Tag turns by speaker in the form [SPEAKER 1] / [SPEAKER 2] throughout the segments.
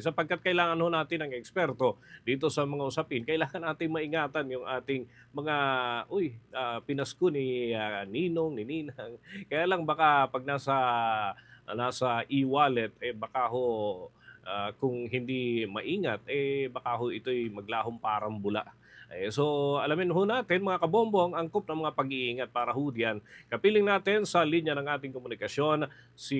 [SPEAKER 1] Sapagkat kailangan ho natin ng eksperto dito sa mga usapin, kailangan natin maingatan yung ating mga, uy, ah, pinasko ni ah, Ninong, ni Ninang. Kaya lang baka pag nasa, nasa e-wallet, eh baka ho, ah, kung hindi maingat, eh baka ho ito'y maglahong parang bula. Eh, so alamin ho natin mga kabombo ang angkop ng mga pag-iingat para ho diyan. Kapiling natin sa linya ng ating komunikasyon si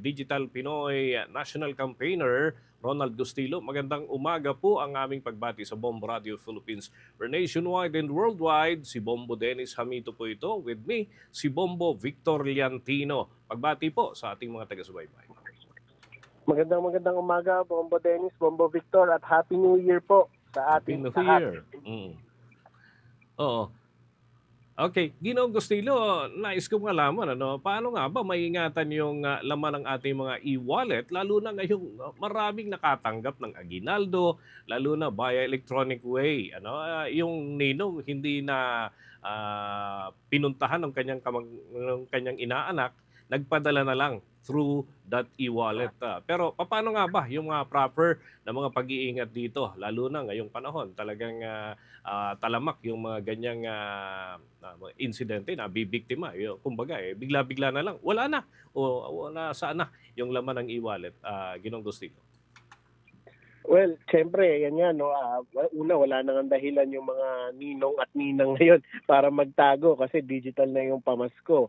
[SPEAKER 1] Digital Pinoy National Campaigner Ronald Gustilo. Magandang umaga po ang aming pagbati sa Bombo Radio Philippines. We're nationwide and worldwide. Si Bombo Dennis Hamito po ito. With me, si Bombo Victor Liantino. Pagbati po sa ating mga taga-subaybay.
[SPEAKER 2] Magandang magandang umaga, Bombo Dennis, Bombo Victor, at Happy New Year po sa ating lahat.
[SPEAKER 1] Mm. Oo. Okay, Ginoong Gustilo, nais ko malaman, ano, paano nga ba maiingatan yung ah, laman ng ating mga e-wallet, lalo na ngayong ah, maraming nakatanggap ng aginaldo, lalo na via electronic way. Ano, Ah, yung ninong hindi na ah, pinuntahan ng kanyang, kamag, ng kanyang inaanak, nagpadala na lang through that e-wallet. ah. Pero paano nga ba yung mga proper na mga pag-iingat dito, lalo na ngayong panahon, talagang ah, ah, talamak yung mga ganyang ah, mga insidente na bibiktima. Yung, kumbaga, eh, bigla-bigla na lang, wala na. O wala saan na yung laman ng e-wallet, uh, Ginong Gustilo.
[SPEAKER 2] Well, syempre, yan yan. No? Ah, una, wala nang dahilan yung mga ninong at ninang ngayon para magtago kasi digital na yung pamasko.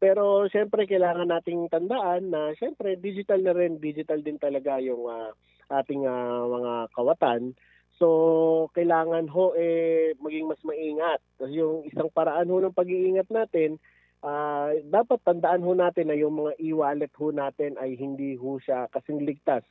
[SPEAKER 2] Pero syempre, kailangan nating tandaan na syempre, digital na rin. Digital din talaga yung ah, ating ah, mga kawatan. So, kailangan ho eh, maging mas maingat. Kasi yung isang paraan ho ng pag-iingat natin, ah, dapat tandaan ho natin na yung mga e-wallet ho natin ay hindi ho siya kasing ligtas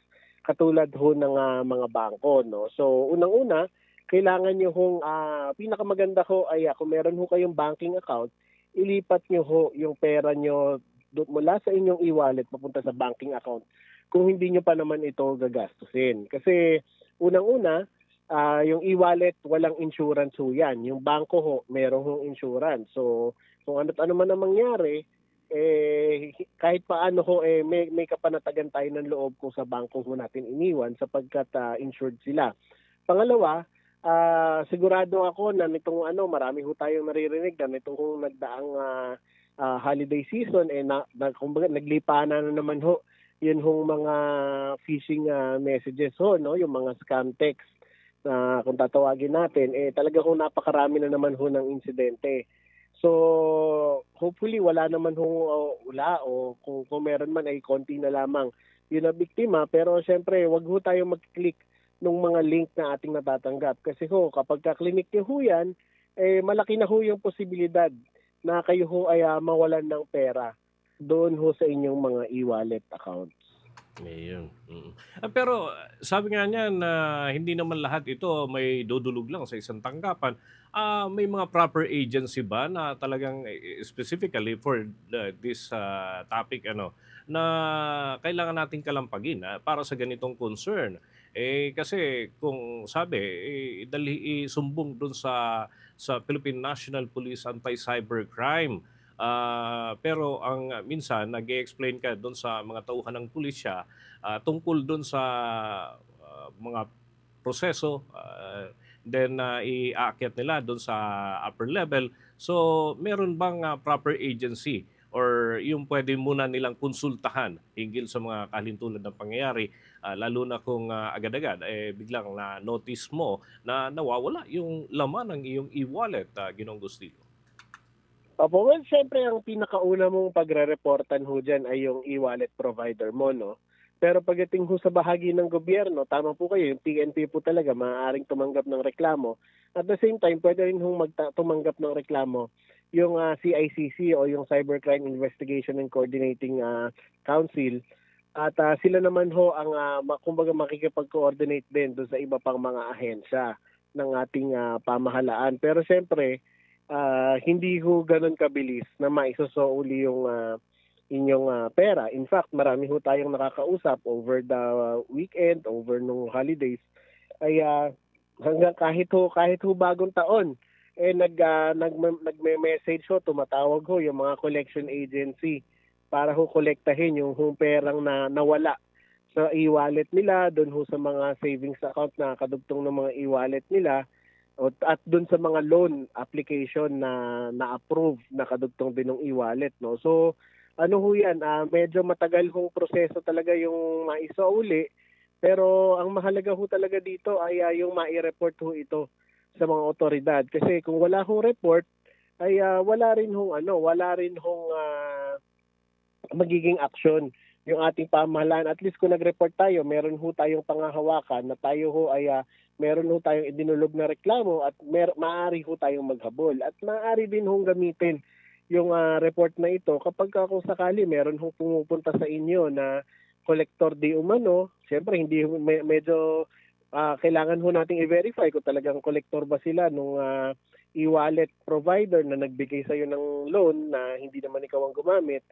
[SPEAKER 2] katulad ho ng ah, mga bangko no. So unang-una, kailangan niyo hong ah, pinakamaganda ho ay ah, kung meron ho kayong banking account, ilipat niyo ho yung pera niyo do- mula sa inyong e-wallet papunta sa banking account kung hindi niyo pa naman ito gagastusin. Kasi unang-una, ah, yung e-wallet walang insurance ho yan. Yung bangko ho, meron hong insurance. So kung ano't ano man ang mangyari, eh kahit paano ho eh may may kapanatagan tayo ng loob kung sa bangko ho natin iniwan sapagkat ah, insured sila. Pangalawa, ah, sigurado ako na nitong ano marami ho tayong naririnig na nitong nagdaang ah, ah, holiday season eh na, na kumbaga naglipanan na naman ho yun hong mga phishing ah, messages ho no yung mga scam text na kung tatawagin natin eh talaga ho napakarami na naman ho ng insidente. So, hopefully wala naman hong uh, ula o kung, kung meron man ay konti na lamang yun na biktima. Pero syempre, wag ho tayo mag-click ng mga link na ating natatanggap. Kasi ho, kapag ka-clinic niyo ho yan, eh, malaki na ho yung posibilidad na kayo ho ay ah, mawalan ng pera doon ho sa inyong mga e-wallet accounts.
[SPEAKER 1] Ayun. Mm. Pero ah, sabi nga niya na hindi naman lahat ito may dudulog lang sa isang tanggapan. Ah, may mga proper agency ba na talagang eh, specifically for the- this ah, topic ano na kailangan nating kalampagin ah, para sa ganitong concern. Eh kasi kung sabi eh, dali isumbong doon sa sa Philippine National Police Anti-Cybercrime Ah, pero ang minsan nag-explain ka doon sa mga tauhan ng pulisya ah, tungkol doon sa ah, mga proseso ah, then uh, iaakyat nila doon sa upper level. So meron bang ah, proper agency or yung pwede muna nilang konsultahan hinggil sa mga kalintulan ng pangyayari ah, lalo na kung ah, agad-agad eh biglang na notice mo na nawawala yung laman ng iyong e-wallet uh, Ginong Gustilo.
[SPEAKER 2] Opo, well, syempre ang pinakauna mong pagre-reportan ho dyan ay yung e-wallet provider mo, no? Pero pagdating ho sa bahagi ng gobyerno, tama po kayo, yung PNP po talaga maaaring tumanggap ng reklamo. At the same time, pwede rin hong tumanggap ng reklamo yung ah, CICC o yung Cybercrime Investigation and Coordinating ah, Council. At ah, sila naman ho ang uh, kumbaga makikipag-coordinate din doon sa iba pang mga ahensya ng ating ah, pamahalaan. Pero syempre, ah, hindi ho ganun kabilis na maisosouli yung ah, inyong ah, pera. In fact, marami ho tayong nakakausap over the weekend, over nung holidays, ay ah, hanggang kahit ho, kahit ho bagong taon, eh nag, nag nagme-message ho, tumatawag ho yung mga collection agency para ho kolektahin yung, yung perang na nawala sa e-wallet nila, doon ho sa mga savings account na kadugtong ng mga e-wallet nila o- at doon sa mga loan application na na-approve na kadugtong din ng e-wallet no. So ano ho 'yan, ah, medyo matagal hong proseso talaga yung maisauli pero ang mahalaga ho talaga dito ay ah, yung mai-report ho ito sa mga otoridad kasi kung wala hong report ay ah, wala rin hong ano, wala rin hong ah, magiging action yung ating pamahalaan. At least kung nag-report tayo, meron ho tayong pangahawakan na tayo ho ay ah, meron ho tayong idinulog na reklamo at mer- maaari ho tayong maghabol. At maaari din hong gamitin yung ah, report na ito kapag ka kung sakali meron hong pumupunta sa inyo na collector di umano, syempre hindi medyo ah, kailangan ho nating i-verify kung talagang collector ba sila nung ah, e-wallet provider na nagbigay sa ng loan na hindi naman ikaw ang gumamit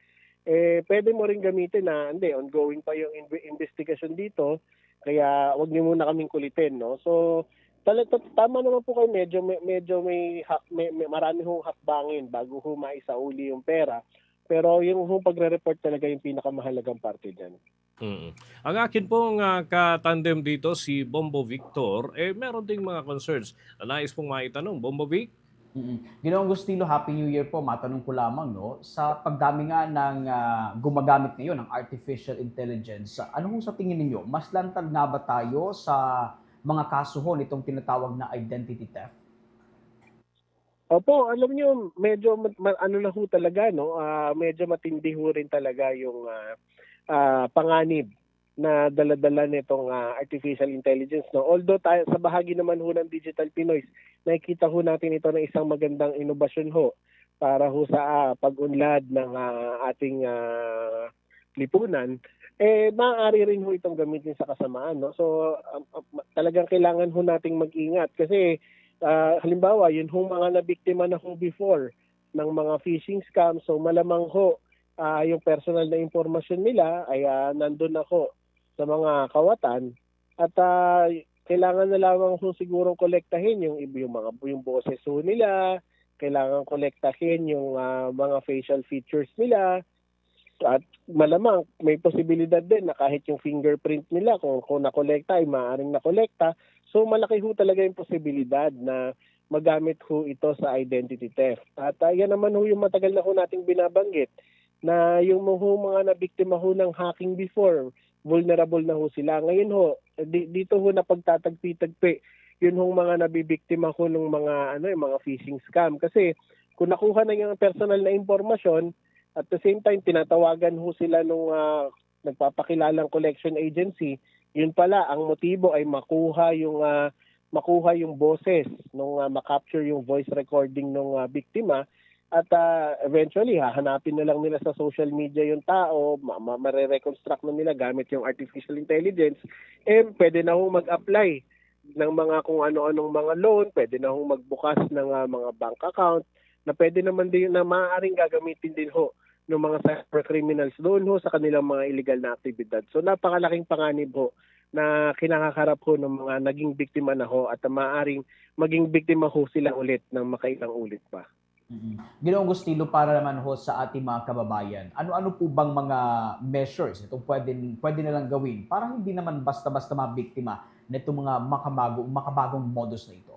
[SPEAKER 2] eh pwede mo rin gamitin na hindi ongoing pa yung inve- investigation dito kaya wag niyo muna kaming kulitin no? So tala, t- tama naman po kayo medyo may, medyo may, may, may marami hong hakbangin bago ho maisauli yung pera pero yung hong pagre-report talaga yung pinakamahalagang parte diyan
[SPEAKER 1] Mm. Ang akin pong ah, katandem dito, si Bombo Victor, eh meron ding mga concerns. na Nais pong maitanong, Bombo Vic?
[SPEAKER 3] Mm. Ginoong Agustino, Happy New Year po. Matanong ko lamang, no? Sa pagdami nga ng ah, gumagamit ngayon ng artificial intelligence, ano sa tingin ninyo? Mas lantad nga ba tayo sa mga kaso ho nitong tinatawag na identity theft?
[SPEAKER 2] Opo, alam niyo, medyo ma- ma- ano na ho talaga no, ah, medyo matindi ho rin talaga yung ah, ah, panganib na daladala nitong ah, artificial intelligence no. Although tayo sa bahagi naman ho ng Digital Pinoy, nakikita ho natin ito ng isang magandang inobasyon ho para ho sa ah, pag-unlad ng ah, ating ah, lipunan eh maaari rin ho itong gamitin sa kasamaan no. So um, um, talagang kailangan ho nating mag-ingat kasi Ah, halimbawa, yun hong mga nabiktima na ho before ng mga phishing scam, so malamang ho ah, yung personal na impormasyon nila ay ah, nandun na ho sa mga kawatan. At ah, kailangan na lamang ho sigurong kolektahin yung, yung mga yung boses nila, kailangan kolektahin yung ah, mga facial features nila. At malamang may posibilidad din na kahit yung fingerprint nila kung kung nakolekta ay maaaring nakolekta. So malaki ho talaga yung posibilidad na magamit ho ito sa identity theft. At uh, yan naman ho yung matagal na ho nating binabanggit na yung ho mga nabiktima ho ng hacking before, vulnerable na ho sila. Ngayon ho, di, dito ho na pagtatagpi-tagpi yun ho mga nabibiktima ho ng mga ano yung mga phishing scam kasi kung nakuha na yung personal na impormasyon at the same time tinatawagan ho sila nung ah, nagpapakilalang collection agency yun pala ang motibo ay makuha yung ah, makuha yung boses nung ah, makapture yung voice recording ng biktima at ah, eventually hahanapin na lang nila sa social media yung tao ma- ma- mare-reconstruct na nila gamit yung artificial intelligence eh pwede na hong mag-apply ng mga kung ano-anong mga loan pwede na hong magbukas ng ah, mga bank account na pwede naman din na maaaring gagamitin din ho ng mga cyber criminals doon ho sa kanilang mga illegal na aktibidad. So napakalaking panganib ho na kinakaharap ho ng mga naging biktima na ho at maaaring maging biktima ho sila ulit ng makailang ulit pa.
[SPEAKER 3] Mm Ginoong Agustino, para naman ho sa ating mga kababayan, ano-ano po bang mga measures itong pwede, pwede nilang gawin para hindi naman basta-basta mabiktima nitong mga makabago, makabagong modus na ito?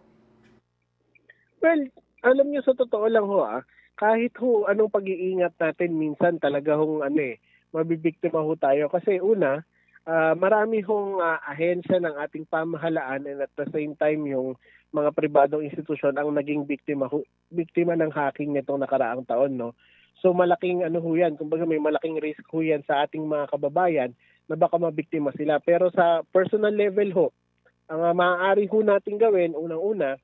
[SPEAKER 2] Well, alam niyo sa totoo lang ho ah, kahit ho anong pag-iingat natin minsan talaga hong ano eh, mabibiktima ho tayo kasi una, ah, marami hong ah, ahensya ng ating pamahalaan and at the same time yung mga pribadong institusyon ang naging biktima biktima ng hacking nitong nakaraang taon no. So malaking ano ho yan, kumbaga may malaking risk ho yan sa ating mga kababayan na baka mabiktima sila. Pero sa personal level ho, ang ah, maaari ho nating gawin unang-una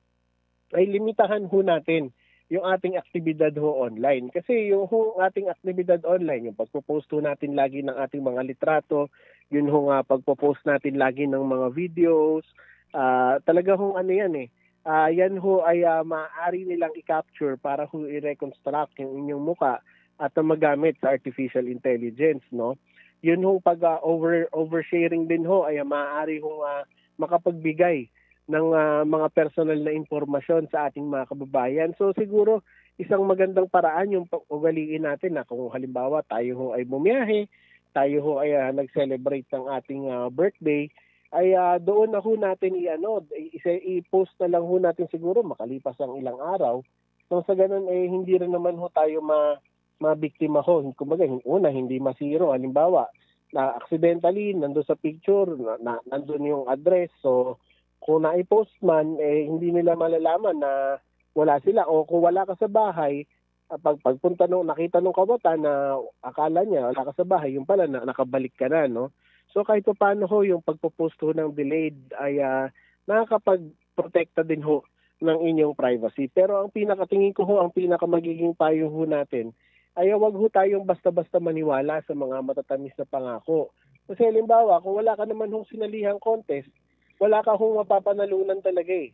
[SPEAKER 2] ay limitahan ho natin yung ating aktibidad ho online. Kasi yung ho ating aktibidad online, yung pagpo-post ho natin lagi ng ating mga litrato, yun ho nga pagpo-post natin lagi ng mga videos, ah talaga hong ano yan eh. Ah yan ho ay ah, maaari nilang i-capture para ho i-reconstruct yung inyong muka at ah, magamit sa artificial intelligence, no? Yun ho pag ah, over oversharing din ho ay ah, maaari ho ah, makapagbigay ng ah, mga personal na impormasyon sa ating mga kababayan. So siguro isang magandang paraan yung pag-ugaliin natin na kung halimbawa tayo ho ay bumiyahe, tayo ho ay ah, nag-celebrate ng ating ah, birthday, ay ah, doon na ho natin i-ano, i-post na lang ho natin siguro makalipas ang ilang araw. So sa ganun eh hindi rin naman ho tayo ma mabiktima ho. Kumbaga, una hindi masiro. Halimbawa, na accidentally nandoon sa picture, na, na nandoon yung address. So kung na-post man eh hindi nila malalaman na wala sila o kung wala ka sa bahay, ah, pag pagpunta nung nakita nung kabata na akala niya wala ka sa bahay, yung pala na, nakabalik ka na, no? So kahit pa paano ho yung pagpo-post ho ng delayed ay ah, nakakapag-protekta din ho ng inyong privacy. Pero ang pinakatingin ko ho, ang pinaka magiging payo ho natin ay wag ho tayong basta-basta maniwala sa mga matatamis na pangako. Kasi halimbawa, kung wala ka naman hong sinalihang contest, wala ka hong mapapanalunan talaga eh.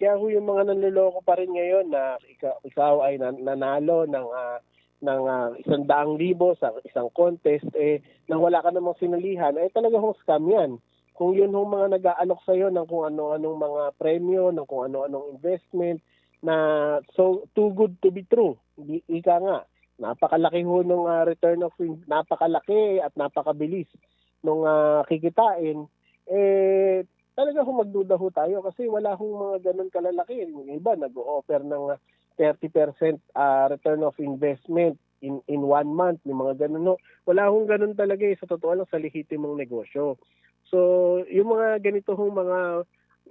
[SPEAKER 2] Kaya ho yung mga nanloloko pa rin ngayon na ikaw, ikaw ay nan- nanalo ng ah, ng ah, isang daang libo sa isang contest eh nang wala ka namang sinalihan eh talaga hong scam yan. Kung yun hong mga nag-aalok sa ng kung ano-anong mga premyo, ng kung ano-anong investment na so too good to be true. Di, ika nga, napakalaki ho nung ah, return of napakalaki at napakabilis nung ah, kikitain eh talaga ho magduda ho tayo kasi wala hong mga ganun kalalaki. Yung iba nag-o-offer ng ah, 30% ah, return of investment in in one month, yung mga ganun ho. Wala hong ganun talaga eh, sa totoo lang sa lehitimong negosyo. So, yung mga ganito hong mga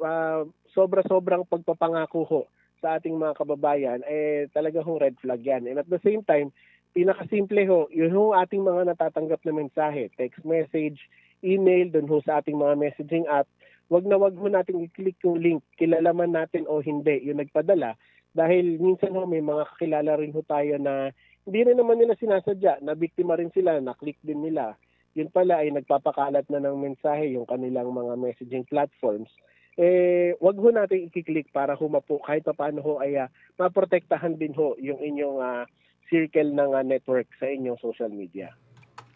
[SPEAKER 2] ah, sobra-sobrang pagpapangako ho sa ating mga kababayan, eh talaga hong red flag yan. And at the same time, pinakasimple ho, yun ho ating mga natatanggap na mensahe, text message, email, dun ho sa ating mga messaging app, wag na wag ho natin i-click yung link, kilala man natin o hindi, yung nagpadala. Dahil minsan ho may mga kakilala rin ho tayo na hindi rin naman nila sinasadya, na biktima rin sila, na-click din nila. Yun pala ay nagpapakalat na ng mensahe yung kanilang mga messaging platforms. Eh, wag ho natin i-click para humapo kahit pa paano ho ay ah, maprotektahan din ho yung inyong ah, circle ng ah, network sa inyong social media.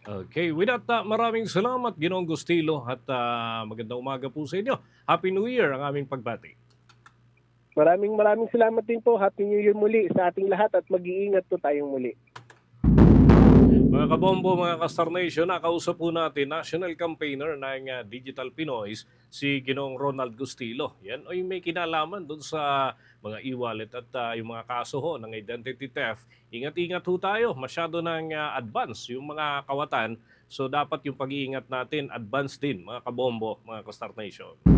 [SPEAKER 1] Okay, with that, uh, maraming salamat, Ginoong Gustilo, at uh, magandang umaga po sa inyo. Happy New Year ang aming pagbati.
[SPEAKER 2] Maraming maraming salamat din po. Happy New Year muli sa ating lahat at mag-iingat po tayong muli.
[SPEAKER 1] Mga kabombo, mga Kastar Nation, nakausap po natin national campaigner ng uh, Digital Pinoys, si Ginong Ronald Gustilo. Yan ay may kinalaman doon sa mga e-wallet at uh, yung mga kaso ho ng identity theft. Ingat-ingat ho tayo, masyado ng uh, advance yung mga kawatan. So dapat yung pag-iingat natin advance din, mga kabombo, mga Kastar Nation.